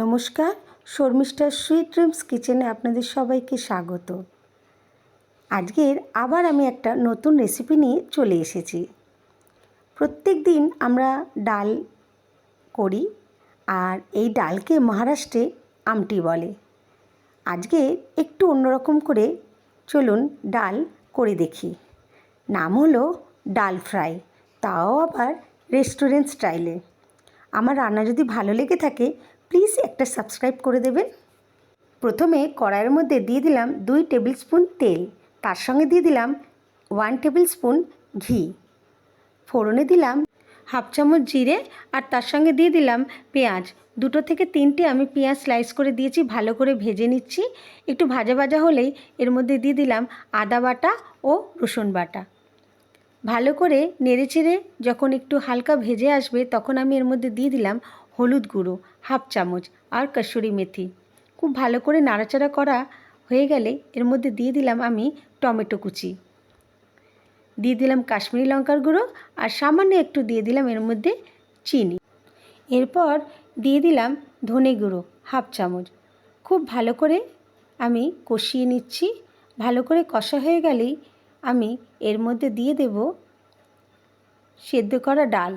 নমস্কার শর্মিষ্ঠার sweet dreams কিচেনে আপনাদের সবাইকে স্বাগত। আজকের আবার আমি একটা নতুন রেসিপি নিয়ে চলে এসেছি। প্রত্যেক দিন আমরা ডাল করি আর এই ডালকে মহারাষ্ট্রে আমটি বলে। আজকে একটু অন্যরকম করে চলুন ডাল করে দেখি। নাম হলো ডাল ফ্রাই, তাও আবার রেস্টুরেন্ট স্টাইলে। আমার রান্না যদি ভালো লেগে থাকে প্লিজ একটা সাবস্ক্রাইব করে দেবেন। প্রথমে কড়াইয়ের মধ্যে দিয়ে দিলাম দুই টেবিল স্পুন তেল। তার সঙ্গে দিয়ে দিলাম ওয়ান টেবিল স্পুন ঘি। ফোড়নে দিলাম হাফ চামচ জিরে আর তার সঙ্গে দিয়ে দিলাম পেঁয়াজ। দুটো থেকে তিনটে আমি পেঁয়াজ স্লাইস করে দিয়েছি, ভালো করে ভেজে নিচ্ছি। একটু ভাজা ভাজা হলেই এর মধ্যে দিয়ে দিলাম আদা বাটা ও রসুন বাটা। ভালো করে নেড়েচেড়ে যখন একটু হালকা ভেজে আসবে, তখন আমি এর মধ্যে দিয়ে দিলাম হলুদ গুঁড়ো, হাফ চামচ আর কসুরি মেথি। খুব ভালো করে নাড়াচাড়া করা হয়ে গেলে এর মধ্যে দিয়ে দিলাম আমি টমেটো কুচি। দিয়ে দিলাম কাশ্মীরি লঙ্কার গুঁড়ো আর সামান্য একটু দিয়ে দিলাম এর মধ্যে চিনি। এরপর দিয়ে দিলাম ধনে গুঁড়ো, হাফ চামচ। খুব ভালো করে আমি কষিয়ে নিচ্ছি। ভালো করে কষা হয়ে গেলেই আমি এর মধ্যে দিয়ে দেব সেদ্ধ করা ডাল।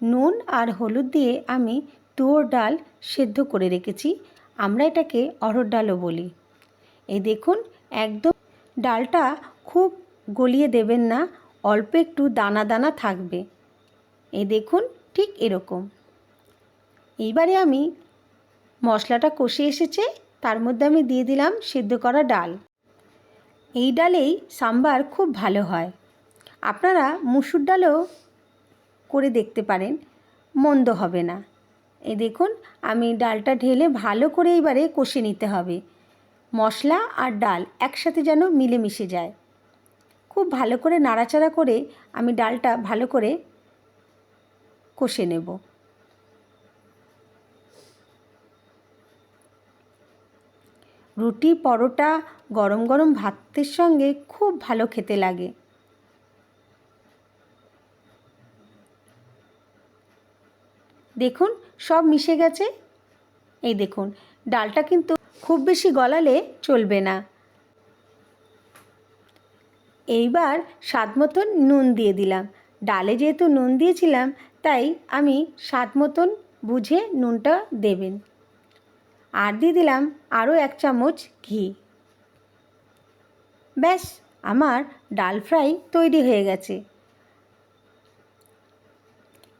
নুন আর হলুদ দিয়ে আমি তুয়োর ডাল সেদ্ধ করে রেখেছি। আমরা এটাকে অরহর ডালও বলি। এই দেখুন, একদম ডালটা খুব গলিয়ে দেবেন না, অল্প একটু দানা দানা থাকবে। এই দেখুন, ঠিক এরকম। এইবারে আমি মশলাটা কষে এসেছে, তার মধ্যে আমি দিয়ে দিলাম সেদ্ধ করা ডাল। এই ডালেই সাম্বার খুব ভালো হয়। আপনারা মুসুর ডালও করে দেখতে পারেন, মন্দ হবে না। এই দেখুন, আমি ডালটা ঢেলে ভালো করে এবারে কষে নিতে হবে। মশলা আর ডাল একসাথে যেন মিলেমিশে যায়। খুব ভালো করে নাড়াচাড়া করে আমি ডালটা ভালো করে কষে নেব। রুটি, পরোটা, গরম গরম ভাতের সঙ্গে খুব ভালো খেতে লাগে। দেখুন, সব মিশে গেছে। এই দেখুন, ডালটা কিন্তু খুব বেশি গলালে চলবে না। এইবার স্বাদ মতন নুন দিয়ে দিলাম। ডালে যেহেতু নুন দিয়েছিলাম, তাই আমি স্বাদ মতন বুঝে নুনটা দেবেন। আর দিয়ে দিলাম আরও এক চামচ ঘি। ব্যাস, আমার ডাল ফ্রাই তৈরি হয়ে গেছে।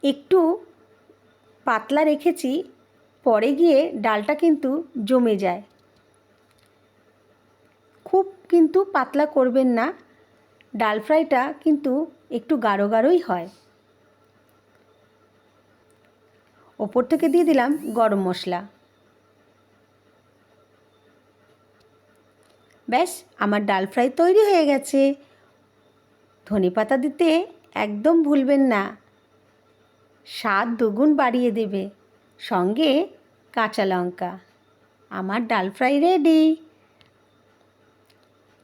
একটু পাতলা রেখেছি, পরে গিয়ে ডালটা কিন্তু জমে যায়। খুব কিন্তু পাতলা করবেন না, ডাল ফ্রাইটা কিন্তু একটু গাঢ় গাঢ়ই হয়। ওপর থেকে দিয়ে দিলাম গরম মশলা। ব্যাস, আমার ডাল ফ্রাই তৈরি হয়ে গেছে। ধনে পাতা দিতে একদম ভুলবেন না। স্বাদ দুগুণ বাড়িয়ে দেবে। সঙ্গে কাঁচা লঙ্কা। আমার ডাল ফ্রাই রেডি।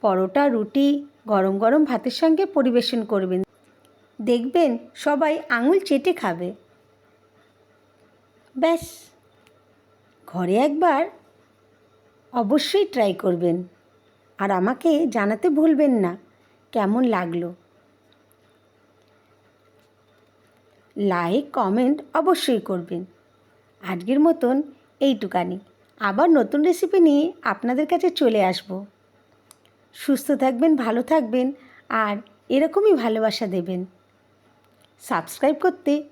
পরোটা, রুটি গরম গরম ভাতের সঙ্গে পরিবেশন করবেন। দেখবেন সবাই আঙুল চেটে খাবে। ব্যাস, ঘরে একবার অবশ্যই ট্রাই করবেন। আর আমাকে জানাতে ভুলবেন না। কেমন লাগল? লাইক কমেন্ট অবশ্যই করবেন। আজকের মতন এইটুকানি। আবার নতুন রেসিপি নিয়ে আপনাদের কাছে চলে আসব। সুস্থ থাকবেন, ভালো থাকবেন, আর এরকমই ভালোবাসা দেবেন। সাবস্ক্রাইব করতে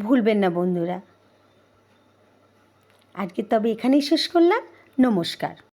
ভুলবেন না বন্ধুরা। আজকে তবে এখানেই শেষ করলাম। নমস্কার।